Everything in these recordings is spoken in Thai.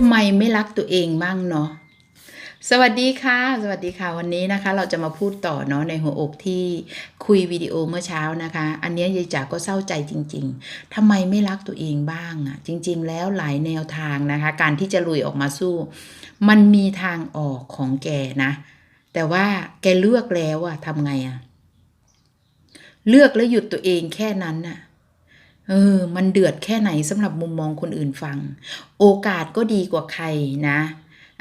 ำไมไม่รักตัวเองบ้างเนาะสวัสดีค่ะ สวัสดีค่ะวันนี้นะคะ เราจะมาพูดต่อเนาะในหัวอกที่คุยวิดีโอเมื่อเช้านะคะ อันเนี้ยยายจ๋าก็เศร้าใจจริง ๆทำไมไม่รักตัวเองบ้างอะจริง ๆ แล้วหลายแนวทางนะคะ การที่จะลุยออกมาสู้ มันมีทางออกของแกนะ แต่ว่าแกเลือกแล้วอะทำไงอะเลือกแล้วหยุดตัวเองแค่นั้นน่ะ เออ มันเดือดแค่ไหนสำหรับมุมมองคนอื่นฟัง โอกาสก็ดีกว่าใครนะ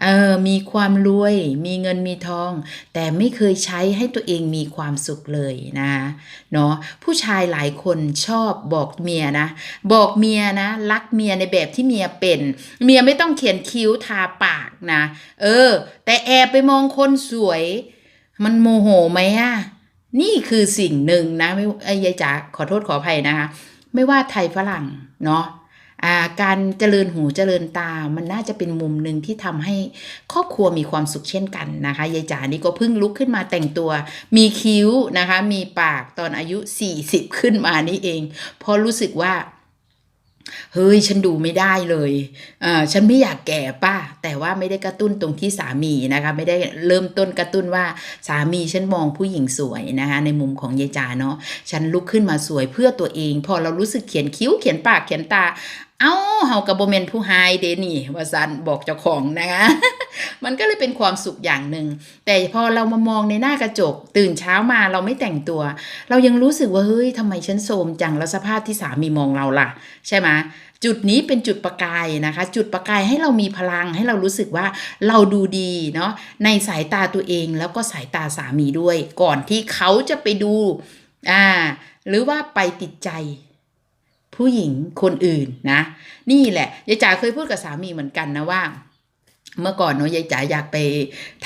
เออมีความรวย มีเงินมีทอง แต่ไม่เคยใช้ให้ตัวเองมีความสุขเลยนะเนาะผู้ชายหลายคนชอบบอกเมียนะ บอกเมียนะ รักเมียในแบบที่เมียเป็น เมียไม่ต้องเขียนคิ้วทาปากนะ เออ แต่แอบไปมองคนสวย มันโมโหไหมอะนี่คือสิ่งหนึ่งนะไม่ไอ้ยายจ๋าขอโทษขออภัยนะคะ ไม่ว่าไทยฝรั่งเนาะาการเจริญหูเจริญตา มันน่าจะเป็นมุมหนึ่งที่ทำให้ครอบครัวมีความสุขเช่นกันนะคะ ยายจ๋านี่ก็เพิ่งลุกขึ้นมาแต่งตัว มีคิ้วนะคะ มีปากตอนอายุ 40 ขึ้นมานี่เอง เพราะรู้สึกว่า เฮ้ยฉันดูไม่ได้เลยอ่าฉันไม่อยากแก่ป้า แต่ว่าไม่ได้กระตุ้นตรงที่สามีนะคะไม่ได้เริ่มต้นกระตุ้นว่าสามีฉันมองผู้หญิงสวยนะคะในมุมของยายจาเนาะฉันลุกขึ้นมาสวยเพื่อตัวเอง พอเรารู้สึกเขียนคิ้วเขียนปากเขียนตา เอ้าเฮากับโบเมนผู้ไฮเดนี่ว่าซันบอกเจ้าของนะคะมันก็เลยเป็นความสุขอย่างหนึ่ง แต่พอเรามามองในหน้ากระจก ตื่นเช้ามาเราไม่แต่งตัว เรายังรู้สึกว่าเฮ้ยทำไมฉันโทรมจังแล้วสภาพที่สามีมองเราล่ะ ใช่ไหมจุดนี้เป็นจุดประกายนะคะ จุดประกายให้เรามีพลังให้เรารู้สึกว่าเราดูดีเนาะในสายตาตัวเองแล้วก็สายตาสามีด้วย ก่อนที่เขาจะไปดูอ่าหรือว่าไปติดใจ ผู้หญิงคนอื่นนะ นี่แหละยายจ๋าเคยพูดกับสามีเหมือนกันนะว่าเมื่อก่อนเนาะยายจ๋าอยากไป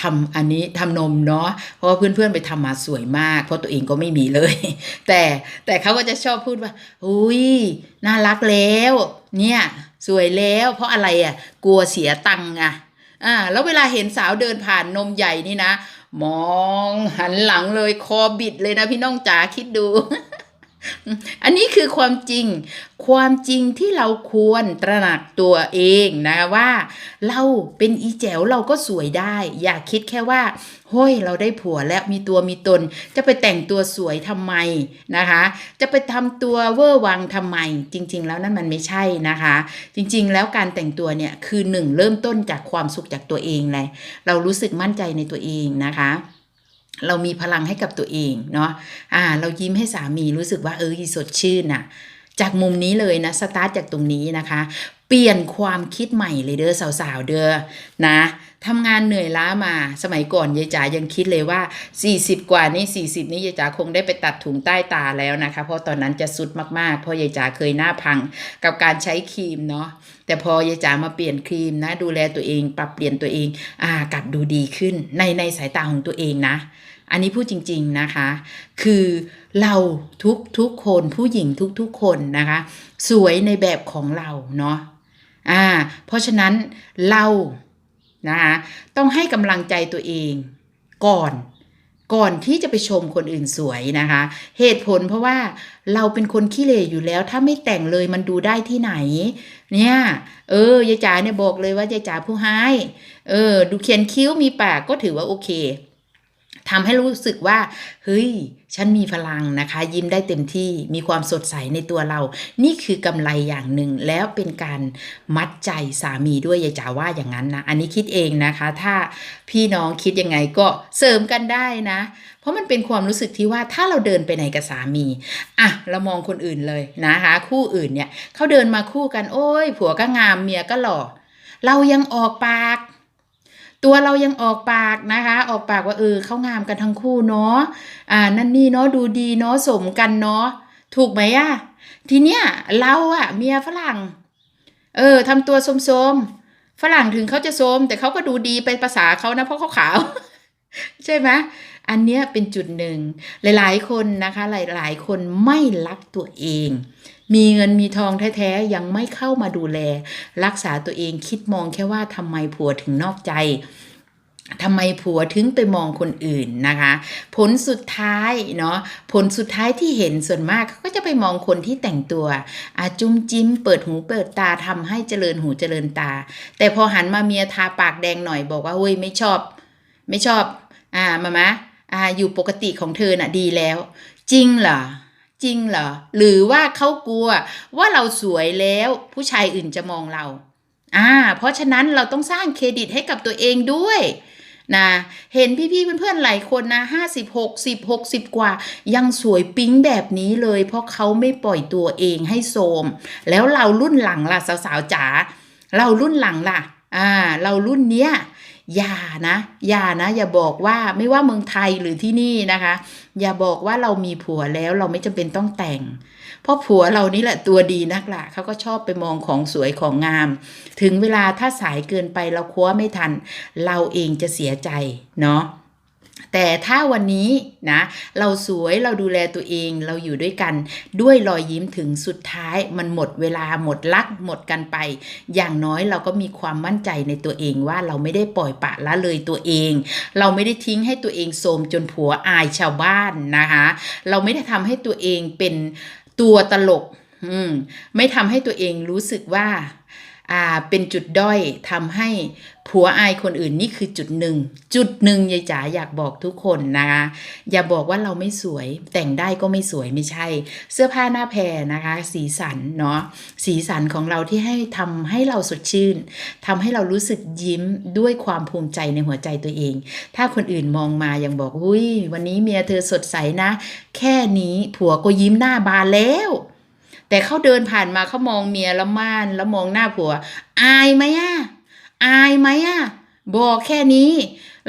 ทำอันนี้ทำนมเนาะเพราะว่าเพื่อนๆไปทำมาสวยมาก เพราะตัวเองก็ไม่มีเลย แต่แต่เขาก็จะชอบพูดว่าอุ้ยน่ารักแล้ว เนี่ยสวยแล้ว เพราะอะไรอะ กลัวเสียตังค์อะอ่าแล้วเวลาเห็นสาวเดินผ่านนมใหญ่นี่นะ มองหันหลังเลยคอบิดเลยนะพี่น้องจ๋าคิดดู อันนี้คือความจริง ความจริงที่เราควรตระหนักตัวเองนะว่า เราเป็นอีแจ๋วเราก็สวยได้ อย่าคิดแค่ว่าเฮ้ยเราได้ผัวแล้วมีตัวมีตน จะไปแต่งตัวสวยทำไมนะคะ จะไปทำตัวเวอร์วังทำไม จริง ๆ แล้วนั่นมันไม่ใช่นะคะ จริง ๆ แล้วการแต่งตัวเนี่ยคือหนึ่งเริ่มต้นจากความสุขจากตัวเองเลยเรารู้สึกมั่นใจในตัวเองนะคะ เรามีพลังให้กับตัวเองเนาะอ่า เรายิ้มให้สามีรู้สึกว่าเออสดชื่นน่ะจากมุมนี้เลยนะ สตาร์ทจากตรงนี้นะคะ เปลี่ยนความคิดใหม่เลยเด้อสาวๆเด้อนะทำงานเหนื่อยล้ามาสมัยก่อนยายจ๋ายังคิดเลยว่า 40 กว่านี่ 40 นี่ยายจ๋าคงได้ไปตัดถุงใต้ตาแล้วนะคะ เพราะตอนนั้นจะสุดมากๆ เพราะยายจ๋าเคยหน้าพังกับการใช้ครีมเนาะแต่พอยายจ๋ามาเปลี่ยนครีมนะ ดูแลตัวเอง ปรับเปลี่ยนตัวเองอ่ากลับดูดีขึ้นในในสายตาของตัวเองนะอันนี้พูดจริง ๆนะคะ คือเราทุกทุกคนผู้หญิงทุกทุกคนนะคะ สวยในแบบของเราเนาะ อ่าเพราะฉะนั้นเรานะคะต้องให้กำลังใจตัวเองก่อนก่อนที่จะไปชมคนอื่นสวยนะคะ เหตุผลเพราะว่าเราเป็นคนขี้เหร่อยู่แล้ว ถ้าไม่แต่งเลยมันดูได้ที่ไหน เนี่ย เออยายจ๋าเนี่ยบอกเลยว่ายายจ๋าผู้ให้เออ ดูเขียนคิ้วมีปากก็ถือว่าโอเค ทำให้รู้สึกว่าเฮ้ย ฉันมีพลังนะคะ ยิ้มได้เต็มที่มีความสดใสในตัวเรา นี่คือกำไรอย่างหนึ่งแล้วเป็นการมัดใจสามีด้วยยายจ๋าว่าอย่างนั้นนะ อันนี้คิดเองนะคะ ถ้าพี่น้องคิดยังไงก็เสริมกันได้นะ เพราะมันเป็นความรู้สึกที่ว่าถ้าเราเดินไปไหนกับสามีอะเรามองคนอื่นเลยนะคะ คู่อื่นเนี่ยเขาเดินมาคู่กันโอ้ย ผัวก็งามเมียก็หล่อเรายังออกปาก ตัวเรายังออกปากนะคะ ออกปากว่าเออเขางามกันทั้งคู่เนาะอ่านั่นนี่เนาะดูดีเนาะสมกันเนาะถูกไหมอะทีเนี้ยเราอะเมียฝรั่ง เออทำตัวโสมๆฝรั่งถึงเขาจะโสมแต่เขาก็ดูดีเป็นภาษาเขานะเพราะเขาขาว ใช่ไหม อันเนี้ยเป็นจุดหนึ่ง หลายๆ คนนะคะหลายๆ คนไม่รักตัวเอง มีเงินมีทองแท้ๆ ยังไม่เข้ามาดูแล รักษาตัวเองคิดมองแค่ว่าทำไมผัวถึงนอกใจทำไมผัวถึงไปมองคนอื่นนะคะ ผลสุดท้ายเนาะผลสุดท้ายที่เห็นส่วนมากเขาก็จะไปมองคนที่แต่งตัวอาจุ้มจิ้ม เปิดหูเปิดตาทำให้เจริญหูเจริญตา แต่พอหันมาเมียทาปากแดงหน่อยบอกว่าเฮ้ยไม่ชอบ ไม่ชอบ อ่ามามะ อ่าอยู่ปกติของเธอน่ะดีแล้ว จริงเหรอจริงเหรอหรือว่าเขากลัวว่าเราสวยแล้วผู้ชายอื่นจะมองเราอ่าเพราะฉะนั้นเราต้องสร้างเครดิตให้กับตัวเองด้วยนะเห็นพี่ๆเพื่อนๆหลายคนนะห้าสิบหกสิบหกสิบกว่า ยังสวยปิ๊งแบบนี้เลย เพราะเขาไม่ปล่อยตัวเองให้โทรมแล้วเรารุ่นหลังล่ะสาวๆจ๋าเรารุ่นหลังล่ะอ่าเรารุ่นเนี้ย อย่านะอย่านะ อย่าบอกว่าไม่ว่าเมืองไทยหรือที่นี่นะคะ อย่าบอกว่าเรามีผัวแล้วเราไม่จำเป็นต้องแต่ง เพราะผัวเรานี่แหละตัวดีนักละเขาก็ชอบไปมองของสวยของงาม ถึงเวลาถ้าสายเกินไปเราคว้าไม่ทัน เราเองจะเสียใจเนาะ แต่ถ้าวันนี้นะ เราสวยเราดูแลตัวเองเราอยู่ด้วยกันด้วยรอยยิ้มถึงสุดท้ายมันหมดเวลาหมดลักหมดกันไป อย่างน้อยเราก็มีความมั่นใจในตัวเองว่าเราไม่ได้ปล่อยปะละเลยตัวเอง เราไม่ได้ทิ้งให้ตัวเองโทรมจนผัวอายชาวบ้านนะคะเราไม่ได้ทำให้ตัวเองเป็นตัวตลก อืมไม่ทำให้ตัวเองรู้สึกว่า เป็นจุดด้อยทำให้ผัวอายคนอื่นนี่คือจุดหนึ่ง จุดหนึ่งยายจ๋าอยากบอกทุกคนนะคะ อย่าบอกว่าเราไม่สวยแต่งได้ก็ไม่สวยไม่ใช่ เสื้อผ้าหน้าแพรนะคะ สีสันเนาะสีสันของเราที่ให้ทำให้เราสดชื่นทำให้เรารู้สึกยิ้มด้วยความภูมิใจในหัวใจตัวเอง ถ้าคนอื่นมองมายังบอกอุ้ยวันนี้เมียเธอสดใสนะ แค่นี้ผัวก็ยิ้มหน้าบานแล้ว แต่เขาเดินผ่านมาเขามองเมียแล้วม่านแล้วมองหน้าผัว อายไหมอะอายไหมอะบอกแค่นี้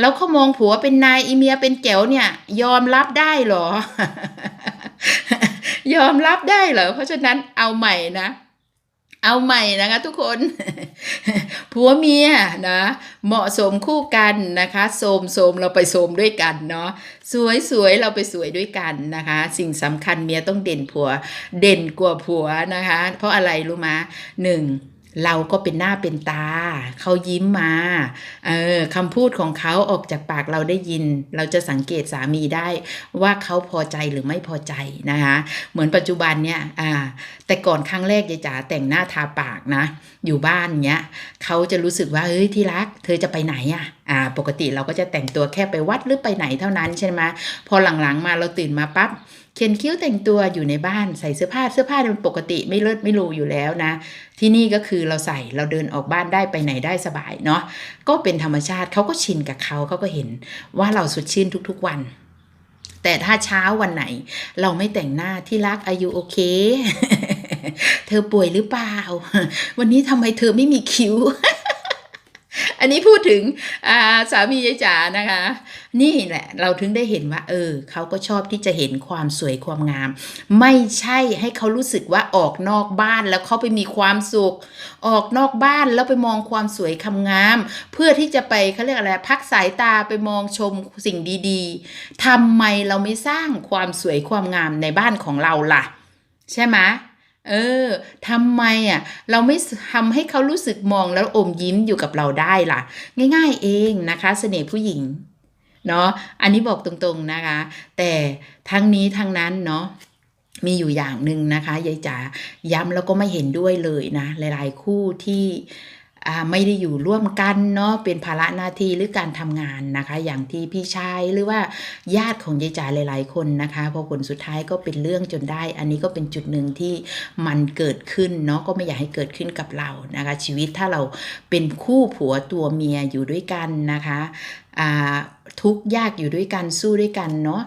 แล้วเขามองผัวเป็นนายอีเมียเป็นแจ๋วเนี่ย ยอมรับได้เหรอ ยอมรับได้เหรอเพราะฉะนั้นเอาใหม่นะ เอาใหม่นะคะทุกคน ผัวเมียนะ เหมาะสมคู่กันนะคะโสมโสมเราไปโสมด้วยกันเนาะสวยสวยเราไปสวยด้วยกันนะคะ สิ่งสำคัญเมียต้องเด่นผัว เด่นกว่าผัวนะคะ เพราะอะไรรู้มะหนึ่ง เราก็เป็นหน้าเป็นตา เขายิ้มมา เออคำพูดของเขาออกจากปากเราได้ยิน เราจะสังเกตสามีได้ว่าเขาพอใจหรือไม่พอใจนะคะ เหมือนปัจจุบันเนี่ย อ่า แต่ก่อนครั้งแรกยายจ๋าแต่งหน้าทาปากนะ อยู่บ้านเนี้ยเขาจะรู้สึกว่าเฮ้ยที่รัก เธอจะไปไหนอะ่ะอ่า ปกติเราก็จะแต่งตัวแค่ไปวัดหรือไปไหนเท่านั้นใช่ไหมพอหลังๆมาเราตื่นมาปั๊บ เขียนคิ้วแต่งตัวอยู่ในบ้านใส่เสื้อผ้าเสื้อผ้ามันปกติไม่เลิศไม่รูอยู่แล้วนะ ที่นี่ก็คือเราใส่เราเดินออกบ้านได้ไปไหนได้สบายเนาะก็เป็นธรรมชาติเขาก็ชินกับเขาเขาก็เห็นว่าเราสดชื่นทุกๆวันแต่ถ้าเช้าวันไหน เราไม่แต่งหน้าที่รักอายุโอเค เธอป่วยหรือเปล่า วันนี้ทำไมเธอไม่มีคิ้ว อันนี้พูดถึงสามียายจ๋านะคะ นี่แหละ เราถึงได้เห็นว่า เออเขาก็ชอบที่จะเห็นความสวยความงาม ไม่ใช่ให้เขารู้สึกว่าออกนอกบ้านแล้วเขาไปมีความสุข ออกนอกบ้านแล้วไปมองความสวยคำงาม เพื่อที่จะไปเขาเรียกอะไรพักสายตาไปมองชมสิ่งดีๆทำไมเราไม่สร้างความสวยความงามในบ้านของเราล่ะ ใช่ไหม เออทำไมอะ เราไม่ทำให้เขารู้สึกมองแล้วอมยิ้มอยู่กับเราได้ล่ะ ง่ายๆเองนะคะ เสน่ห์ผู้หญิงเนาะอันนี้บอกตรงๆนะคะ แต่ทั้งนี้ทั้งนั้นเนาะมีอยู่อย่างหนึ่งนะคะยายจ๋าย้ำแล้วก็ไม่เห็นด้วยเลยนะ หลายๆคู่ที่ ไม่ได้อยู่ร่วมกันเนาะเป็นภาระหน้าที่หรือการทำงานนะคะ อย่างที่พี่ชายหรือว่าญาติของยายจ๋าหลาย ๆ คนนะคะพอผลสุดท้ายก็เป็นเรื่องจนได้ อันนี้ก็เป็นจุดหนึ่งที่มันเกิดขึ้นเนาะก็ไม่อยากให้เกิดขึ้นกับเรานะคะ ชีวิตถ้าเราเป็นคู่ผัวตัวเมียอยู่ด้วยกันนะคะอ่าทุกยากอยู่ด้วยกันสู้ด้วยกันเนาะ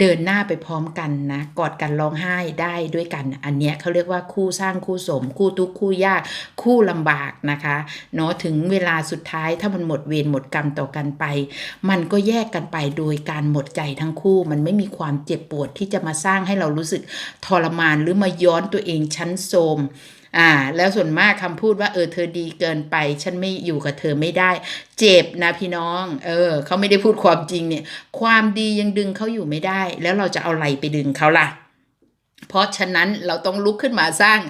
เดินหน้าไปพร้อมกันนะกอดกันร้องไห้ได้ด้วยกัน อันเนี้ยเขาเรียกว่าคู่สร้างคู่สม คู่ทุกข์คู่ยาก คู่ลำบากนะคะเนาะถึงเวลาสุดท้ายถ้ามันหมดเวรหมดกรรมต่อกันไป มันก็แยกกันไปโดยการหมดใจทั้งคู่ มันไม่มีความเจ็บปวดที่จะมาสร้างให้เรารู้สึกทรมานหรือมาย้อนตัวเองชั้นโทม อ่า แล้วส่วนมากคำพูดว่าเออเธอดีเกินไป ฉันไม่อยู่กับเธอไม่ได้ เจ็บนะพี่น้อง เออเขาไม่ได้พูดความจริงเนี่ย ความดียังดึงเขาอยู่ไม่ได้ แล้วเราจะเอาอะไรไปดึงเขาล่ะ เพราะฉะนั้นเราต้องลุกขึ้นมาสร้าง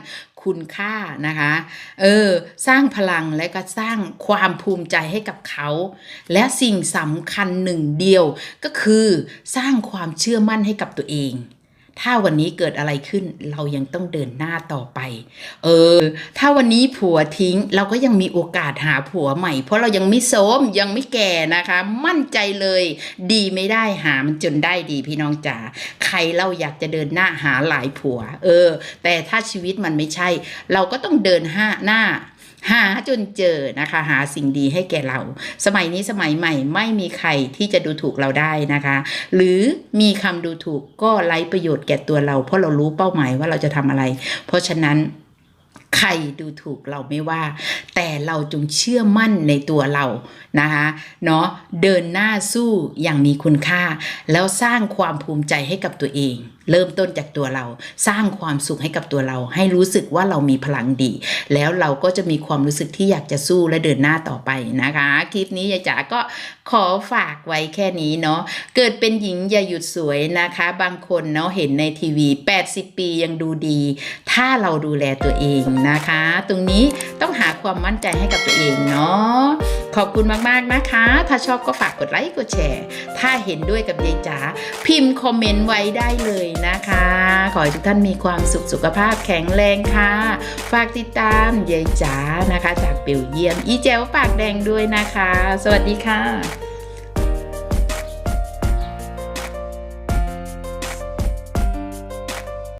คุณค่านะคะ เออ สร้างพลังและก็สร้างความภูมิใจให้กับเขา และสิ่งสำคัญหนึ่งเดียวก็คือสร้างความเชื่อมั่นให้กับตัวเอง ถ้าวันนี้เกิดอะไรขึ้นเรายังต้องเดินหน้าต่อไป เออ ถ้าวันนี้ผัวทิ้งเราก็ยังมีโอกาสหาผัวใหม่ เพราะเรายังไม่โสมยังไม่แก่นะคะ มั่นใจเลย ดีไม่ได้หามันจนได้ดีพี่น้องจ๋าใครเราอยากจะเดินหน้าหาหลายผัว เออ แต่ถ้าชีวิตมันไม่ใช่ เราก็ต้องเดินห้าหน้า หาจนเจอนะคะหาสิ่งดีให้แก่เรา สมัยนี้สมัยใหม่ไม่มีใครที่จะดูถูกเราได้นะคะ หรือมีคำดูถูกก็ไร้ประโยชน์แก่ตัวเรา เพราะเรารู้เป้าหมายว่าเราจะทำอะไร เพราะฉะนั้นใครดูถูกเราไม่ว่า แต่เราจงเชื่อมั่นในตัวเรานะคะเนาะเดินหน้าสู้อย่างมีคุณค่า แล้วสร้างความภูมิใจให้กับตัวเอง เริ่มต้นจากตัวเรา สร้างความสุขให้กับตัวเรา ให้รู้สึกว่าเรามีพลังดี แล้วเราก็จะมีความรู้สึกที่อยากจะสู้และเดินหน้าต่อไปนะคะ คลิปนี้ยายจ๋าก็ขอฝากไว้แค่นี้เนาะเกิดเป็นหญิงอย่าหยุดสวยนะคะ บางคนเนาะเห็นในทีวี 80 ปียังดูดี ถ้าเราดูแลตัวเองนะคะ ตรงนี้ต้องหาความมั่นใจให้กับตัวเองเนาะขอบคุณมากๆนะคะ ถ้าชอบก็ฝากกดไลค์กดแชร์ ถ้าเห็นด้วยกับยายจ๋าพิมพ์คอมเมนต์ไว้ได้เลยนะคะ ขอให้ทุกท่านมีความสุขสุขภาพแข็งแรงค่ะ ฝากติดตามยายจ๋านะคะ จากเป๋วเยี่ยม อีเจลปากแดงด้วยนะคะ สวัสดีค่ะ